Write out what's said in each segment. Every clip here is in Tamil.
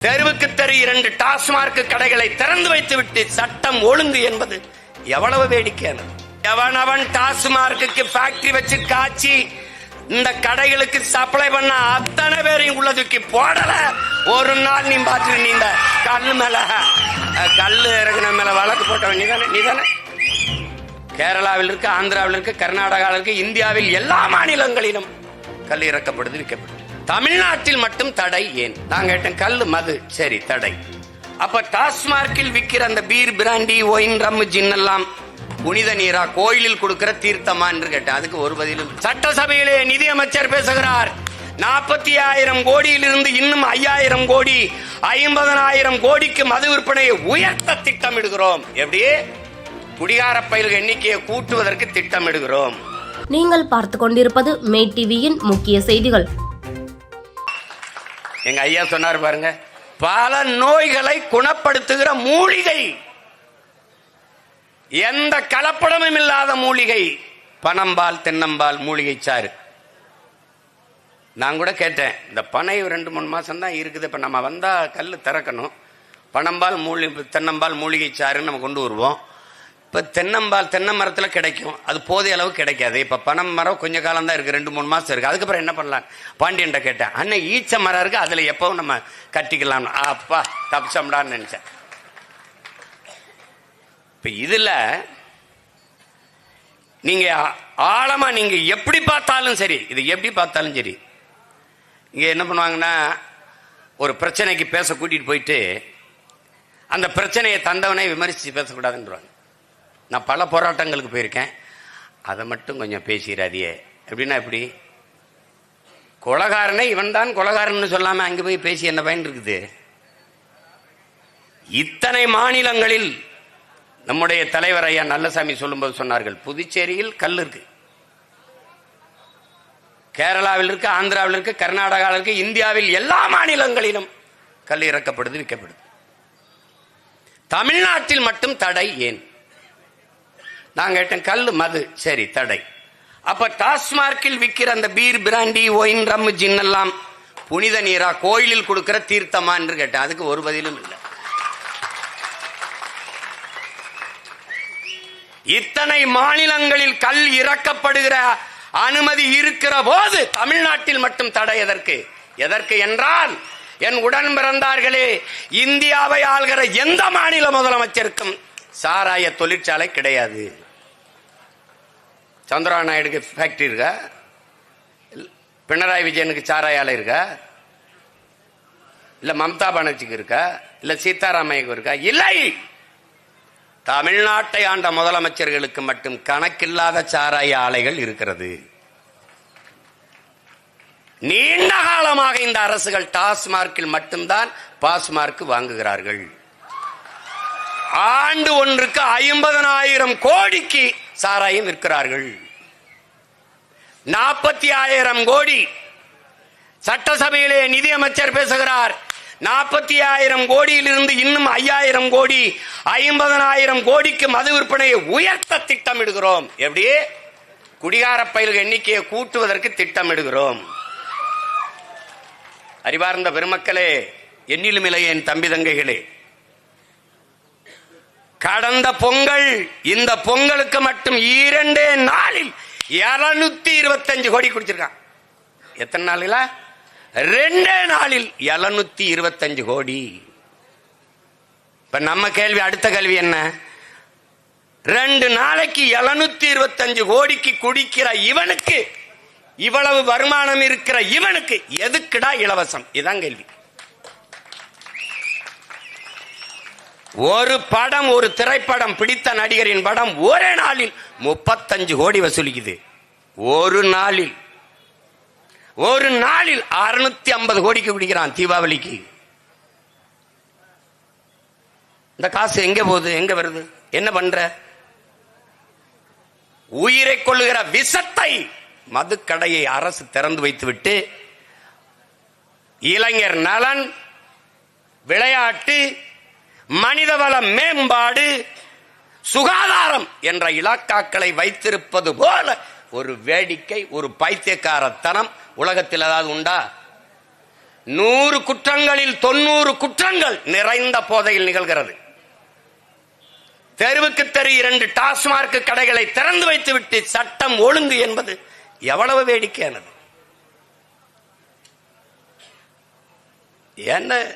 தெருவுக்கு தெரு இரண்டு டாஸ்மார்க் கடைகளை திறந்து வைத்துவிட்டு சட்டம் ஒழுங்கு என்பது எவ்வளவு வேடிக்கையானது எவனவன் டாஸ்மார்க்கு ஃபேக்டரி வச்சு காய்ச்சி இந்த கடைகளுக்கு சப்ளை பண்ண அத்தனை பேரையும் உள்ள தூக்கி போடல. ஒரு நாள் நீ பார்த்து நீ இந்த கல் மேல கல் இறங்கின மேல வழக்கு போட்டவன் நீதானே நீதானே? கேரளாவில் இருக்கு ஆந்திராவில் இருக்கு கர்நாடகாவில் இருக்கு இந்தியாவில் எல்லா மாநிலங்களிலும் கல் இறக்கப்படுது விற்கப்படுது. தமிழ்நாட்டில் மட்டும் தடை ஏன்? நான் கேட்டேன் கல் மது. சரி தடை. அப்ப டாஸ்மார்க்கில் விற்கிற அந்த beer brandy wine rum gin எல்லாம் புனித நீரா கோயிலில் கொடுக்கிற தீர்த்தமா என்று கேட்டேன். அதுக்கு ஒரு பதிலும் சட்டசபையிலே நிதியமைச்சர் பேசுகிறார். நாற்பத்தி ஆயிரம் கோடியிலிருந்து இன்னும் ஐயாயிரம் கோடி ஐம்பதனாயிரம் கோடிக்கு மது விற்பனையை உயர்த்த திட்டமிடுகிறோம். எப்படி? குடிகார பயல்கள் எண்ணிக்கையை கூட்டுவதற்கு திட்டமிடுகிறோம். நீங்கள் பார்த்து கொண்டிருப்பது மே டிவியின் முக்கிய செய்திகள். எங்க ஐயா சொன்னார் பாருங்க பல நோய்களை குணப்படுத்துகிற மூலிகை. எந்த கலப்படமும் இல்லாத மூலிகை. பனம்பால் தென்னம்பால் மூலிகை சாறு. நான் கூட கேட்டேன் இந்த பனை ரெண்டு மூணு மாசம் தான் இருக்குது இப்ப நம்ம வந்தா கல் திறக்கணும். பனம்பால் மூலி தென்னம்பால் மூலிகை சாறுன்னு நம்ம கொண்டு வருவோம். இப்போ தென்னம்பால் தென்னை மரத்தில் கிடைக்கும். அது போதிய அளவு கிடைக்காது. இப்போ பனம் மரம் கொஞ்ச காலம் தான் இருக்குது ரெண்டு மூணு மாதம் இருக்குது அதுக்கப்புறம் என்ன பண்ணலாம்? பாண்டியன்ட்ட கேட்டேன். அண்ணன் ஈச்ச மரம் இருக்குது அதில் எப்போவும் நம்ம கட்டிக்கலாம். அப்பா தப்பிச்சோம்டான்னு நினச்சேன். இப்போ இதில் நீங்கள் ஆழமாக நீங்கள் எப்படி பார்த்தாலும் சரி இது எப்படி பார்த்தாலும் சரி இங்கே என்ன பண்ணுவாங்கன்னா ஒரு பிரச்சனைக்கு பேச கூட்டிகிட்டு போயிட்டு அந்த பிரச்சனையை தந்தவனை விமர்சித்து பேசக்கூடாதுன்றாங்க நான் பல போராட்டங்களுக்கு போயிருக்கேன். அதை மட்டும் கொஞ்சம் பேசிடாதியே எப்படின்னா எப்படி? கொலகாரனை இவன் தான் கொலகாரன் சொல்லாமல் அங்கே போய் பேசி என்ன பயன் இருக்குது? இத்தனை மாநிலங்களில் நம்முடைய தலைவர் ஐயா நல்லசாமி சொல்லும்போது சொன்னார்கள் புதுச்சேரியில் கல் இருக்கு. கேரளாவில் இருக்கு ஆந்திராவில் இருக்கு கர்நாடகாவில் இருக்கு இந்தியாவில் எல்லா மாநிலங்களிலும் கல் இறக்கப்படுது விற்கப்படுது. தமிழ்நாட்டில் மட்டும் தடை ஏன்? நான் கேட்டேன் கல் மது. சரி தடை. அப்ப டாஸ்மார்க்கில் விற்கிற அந்த beer brandy wine rum gin எல்லாம் புனித நீரா கோயிலில் கொடுக்கிற தீர்த்தமா என்று கேட்டேன். அதுக்கு ஒரு பதிலும் இல்லை. இத்தனை மாநிலங்களில் கல் இறக்கப்படுகிற அனுமதி இருக்கிற போது தமிழ்நாட்டில் மட்டும் தடை எதற்கு? எதற்கு என்றால் என் உடன் பிறந்தார்களே இந்தியாவை ஆள்கிற எந்த மாநில முதலமைச்சருக்கும் சாராய தொழிற்சாலை கிடையாது. சந்திரா நாயுடுக்கு ஃபேக்டரி இருக்கா? பினராயி விஜயனுக்கு சாராய ஆலை இருக்கா? இல்ல மம்தா பானர்ஜிக்கு இருக்கா? இல்ல சீதாராமையாக்கு இருக்கா? இல்லை! தமிழ்நாட்டை ஆண்ட முதலமைச்சர்களுக்கு மட்டும் கணக்கில்லாத சாராய ஆலைகள் இருக்கிறது. நீண்ட காலமாக இந்த அரசுகள் டாஸ்மார்க்கில் மட்டும்தான் பாஸ்மார்க் வாங்குகிறார்கள். ஆண்டு ஒன்றுக்கு ஐம்பதனாயிரம் கோடிக்கு சாராயம் விற்கிறார்கள். நாற்பத்தி ஆயிரம் கோடி. சட்டசபையிலே நிதியமைச்சர் பேசுகிறார். நாற்பத்தி ஆயிரம் கோடியிலிருந்து இன்னும் ஐயாயிரம் கோடி ஐம்பதனாயிரம் கோடிக்கு மது விற்பனையை உயர்த்த திட்டமிடுகிறோம். எப்படி? குடிகார பயல்கள் எண்ணிக்கையை கூட்டுவதற்கு திட்டமிடுகிறோம். அறிவார்ந்த பெருமக்களே எண்ணிலுமில்லை என் தம்பி தங்கைகளே. கடந்த பொங்கல் இந்த பொங்கலுக்கு மட்டும் இரண்டே நாளில் இருநூத்தி இருபத்தஞ்சு கோடி குடிச்சிருக்கான். எத்தனை நாளில்? ரெண்டே நாளில் எழுநூத்தி இருபத்தஞ்சு கோடி. இப்ப நம்ம கேள்வி அடுத்த கேள்வி என்ன? ரெண்டு நாளைக்கு எழுநூத்தி இருபத்தஞ்சு கோடிக்கு குடிக்கிற இவனுக்கு இவ்வளவு வருமானம் இருக்கிற இவனுக்கு எதுக்குடா இலவசம்? இதான் கேள்வி. ஒரு படம் ஒரு திரைப்படம் பிடித்த நடிகரின் படம் ஒரே நாளில் முப்பத்தஞ்சு கோடி வசூலிக்குது. ஒரு நாளில். ஒரு நாளில் அறுநூத்தி ஐம்பது கோடிக்கு பிடிக்கிறான் தீபாவளிக்கு. இந்த காசு எங்க போகுது? எங்க வருது? என்ன பண்ற? உயிரை கொள்ளுகிற விஷத்தை மதுக்கடையை அரசு திறந்து வைத்துவிட்டு இளைஞர் நலன் விளையாட்டு மனிதவள மேம்பாடு சுகாதாரம் என்ற இலாக்காக்களை வைத்திருப்பது போல ஒரு வேடிக்கை ஒரு பைத்தியக்காரத்தனம் உலகத்தில் ஏதாவது உண்டா? நூறு குற்றங்களில் தொண்ணூறு குற்றங்கள் நிறைந்த போதையில் நிகழ்கிறது. தெருவுக்கு தெரு இரண்டு டாஸ்மார்க் கடைகளை திறந்து வைத்துவிட்டு சட்டம் ஒழுங்கு என்பது எவ்வளவு வேடிக்கையானது? என்ன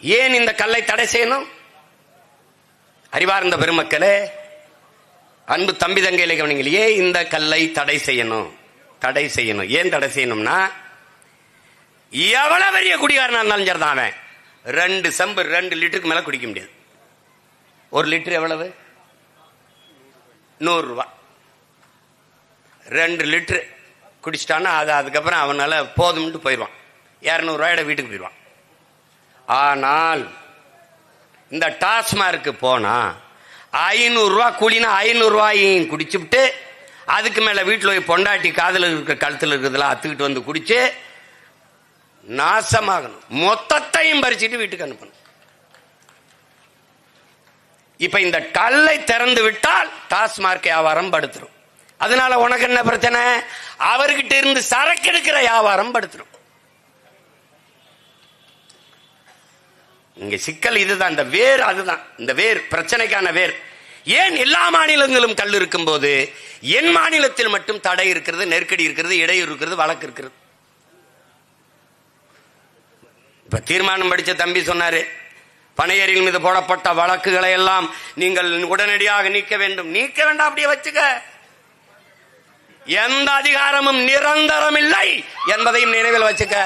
ஏன் இந்த கல்லை தடை செய்யணும்? அறிவார்ந்த பெருமக்களே அன்பு தம்பி தங்கையில கவனிங்கள் ஏன் இந்த கல்லை தடை செய்யணும்? தடை செய்யணும். ஏன் தடை செய்யணும்னா எவ்வளவு பெரிய குடிகாரனா இருந்தாலும் சரிதான் அவன். ரெண்டு செம்பு ரெண்டு லிட்டருக்கு மேல குடிக்க முடியாது. ஒரு லிட்டர் எவ்வளவு? நூறு ரெண்டு லிட்டரு குடிச்சிட்டான்னா அது அதுக்கப்புறம் அவனால போதும்ட்டு போயிடுவான். இரநூறுவாயோட வீட்டுக்கு போயிடுவான். ஆனால் இந்த டாஸ்மார்க்கு போனா ஐநூறுரூவா கூலினா ஐநூறுரூவாயும் குடிச்சுவிட்டு அதுக்கு மேலே வீட்டில் போய் பொண்டாட்டி காதில் இருக்கிற கழுத்தில் இருக்கிறதெல்லாம் அத்துக்கிட்டு வந்து குடிச்சு நாசமாகணும். மொத்தத்தையும் பறிச்சுட்டு வீட்டுக்கு அனுப்பணும். இப்ப இந்த கல்லை திறந்து விட்டால் டாஸ்மார்க் வியாபாரம் படுத்துரும். அதனால உனக்கு என்ன பிரச்சனை? அவர்கிட்ட இருந்து சரக்கு எடுக்கிற வியாபாரம் படுத்துரும். இங்க சிக்கல் இதுதான் இந்த வேர் அதுதான் இந்த வேர் பிரச்சனைக்கான வேர். ஏன் எல்லா மாநிலங்களும் கல் இருக்கும் போது என் மாநிலத்தில் மட்டும் தடை இருக்கிறது நெருக்கடி இருக்கிறது இடையூறு இருக்கிறது வழக்கு இருக்கிறது? இப்ப தீர்மானம் படிச்ச தம்பி சொன்னாரு பனையரில் மீது போடப்பட்ட வழக்குகளை எல்லாம் நீங்கள் உடனடியாக நீக்க வேண்டும். நீக்க வேண்டாம் அப்படியே வச்சுக்க. எந்த அதிகாரமும் நிரந்தரம் இல்லை என்பதையும் நினைவில் வச்சுக்க.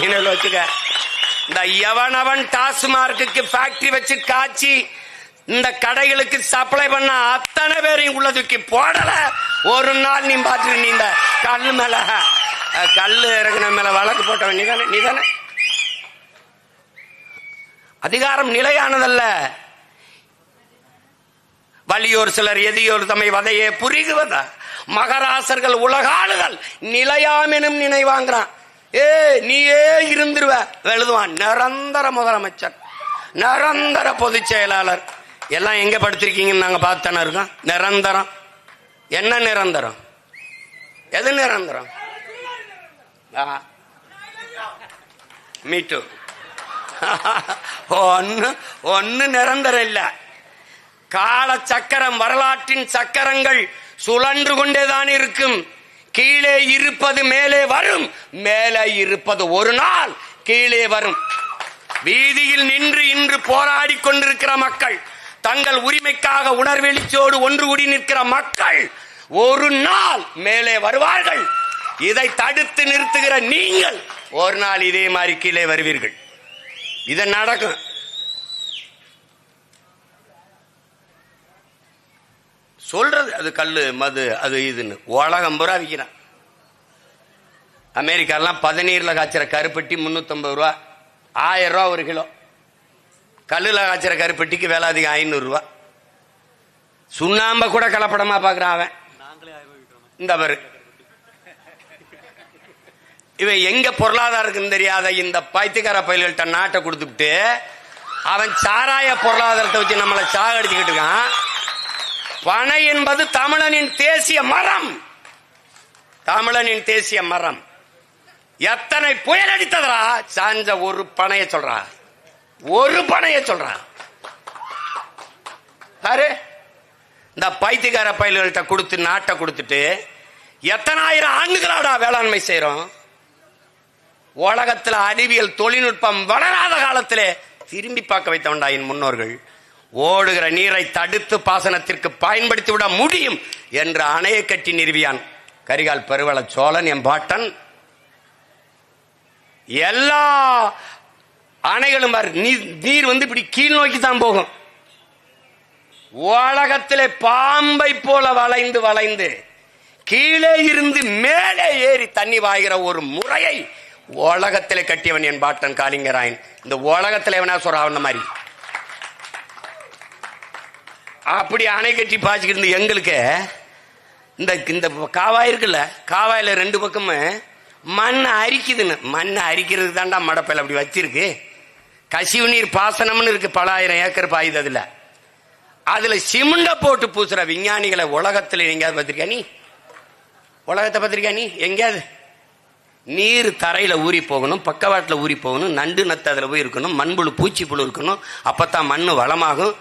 நினைவில் வச்சுக்க. இந்த எவனவன் டாஸ்மார்க்கு ஃபேக்டரி வச்சு காய்ச்சி இந்த கடைகளுக்கு சப்ளை பண்ண அத்தனை பேரையும் உள்ள தூக்கி போடல. ஒரு நாள் நீ பார்த்து நீ இந்த கல் மேல கல் இறங்கின மேல வழக்கு போட்டவன் நீதானே நீதானே அதிகாரம் நிலையானதல்ல. வலியோர் சிலர் எதியோர் தம்மை வதையே புரிகுவதா? மகராசர்கள் உலகாளுகள் நிலையாமெனும் நினைவாங்கிறான். ஏ நீயே இருந்துருவ. எழுதுவான் நிரந்தர முதலமைச்சர் நிரந்தர பொதுச் செயலாளர். எல்லாம் எங்க படுத்திருக்கீங்கன்னு நாங்க பார்த்தானே இருக்கோம். நிரந்தரம். என்ன நிரந்தரம்? எது நிரந்தரம்? மீட்டு ஒன்னு ஒன்னு நிரந்தரம் இல்ல. கால சக்கரம் வரலாற்றின் சக்கரங்கள் சுழன்று கொண்டேதான் இருக்கும். கீழே இருப்பது மேலே வரும். மேலே இருப்பது ஒரு நாள் கீழே வரும். வீதியில் நின்று இன்று போராடி கொண்டிருக்கிற மக்கள் தங்கள் உரிமைக்காக உணர்வெளிச்சோடு ஒன்று கூடி நிற்கிற மக்கள் ஒரு நாள் மேலே வருவார்கள். இதை தடுத்து நிறுத்துகிற நீங்கள் ஒரு நாள் இதே மாதிரி கீழே வருவீர்கள். இது நடக்கும். சொல்றது அது கல்லு மது அது இதுன்னு. உலகம் பூரா விற்கிறான் அமெரிக்காலாம் பதநீர்ல காய்ச்சற கருப்பட்டி முன்னூத்தம்பது ரூபா. ஆயிரம் ரூபா ஒரு கிலோ. கல்லுல காய்ச்சற கருப்பட்டிக்கு விலை அதிகம் ஐநூறு ரூபா. சுண்ணாம்ப கூட கலப்படமா பாக்குறான் அவன். இந்த பாரு. இவன் எங்க பொருளாதாரம் இருக்குன்னு தெரியாத இந்த பைத்தியக்கார பயில்கள்ட்ட நாட்டை கொடுத்துட்டு அவன் சாராய பொருளாதாரத்தை வச்சு நம்மளை சாகடிச்சுக்கிட்டு இருக்கான். பனை என்பது தமிழனின் தேசிய மரம். தமிழனின் தேசிய மரம். எத்தனை புயல் அடித்ததரா சாஞ்ச ஒரு பனைய சொல்றா. ஒரு பனைய சொல்றா. பாரு இந்த பைத்தியக்கார பயில்கள்ட்ட கொடுத்து நாட்டை கொடுத்துட்டு எத்தனாயிரம் ஆண்டுகளாடா வேளாண்மை செய்யறோம் உலகத்துல அறிவியல் தொழில்நுட்பம் வளராத காலத்திலே திரும்பி பார்க்க வைத்தவன்டா என் முன்னோர்கள். ஓடுகிற நீரை தடுத்து பாசனத்திற்கு பயன்படுத்தி விட முடியும் என்று அணையை கட்டி நிறுவியான். கரிகால் பெருவள சோழன் என் பாட்டன். எல்லா அணைகளும் நீர் வந்து இப்படி கீழ் நோக்கி தான் போகும். உலகத்திலே பாம்பை போல வளைந்து வளைந்து கீழே இருந்து மேலே ஏறி தண்ணி வாய்கிற ஒரு முறையை உலகத்திலே கட்டியவன் என் பாட்டன் காளிங்கராயன். இந்த உலகத்தில் எவனா சொல்றான் மாதிரி. அப்படி அணை கட்டி பாய்ச்சிக்கிட்டு இருந்த எங்களுக்கு இந்த இந்த காவாய் இருக்குல்ல காவாயில் ரெண்டு பக்கமும் மண் அரிக்குதுன்னு. மண் அரிக்கிறதுக்கு தாண்டா மடப்பையில் அப்படி வச்சிருக்கு. கசிவு நீர் பாசனம்னு இருக்கு பல ஆயிரம் ஏக்கர் பாயுது அதில். அதில் சிமெண்டை போட்டு பூசுற விஞ்ஞானிகளை உலகத்தில் எங்கேயாவது பார்த்துருக்கா நீ? உலகத்தை பார்த்துருக்கா நீ? எங்கேயாவது? நீர் தரையில் ஊறி போகணும் பக்கவாட்டில் ஊறி போகணும் நண்டு நத்து அதில் போய் இருக்கணும் மண்புழு பூச்சி புழு இருக்கணும் அப்பதான் மண் வளமாகும்.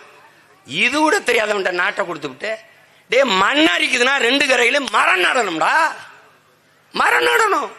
இது கூட தெரியாதவன்ட்ட நாட்டை கொடுத்து விட்டு டே மண் அரிக்குதுன்னா ரெண்டு கரையில மரம் நடணும்டா. மரம் நடணும்.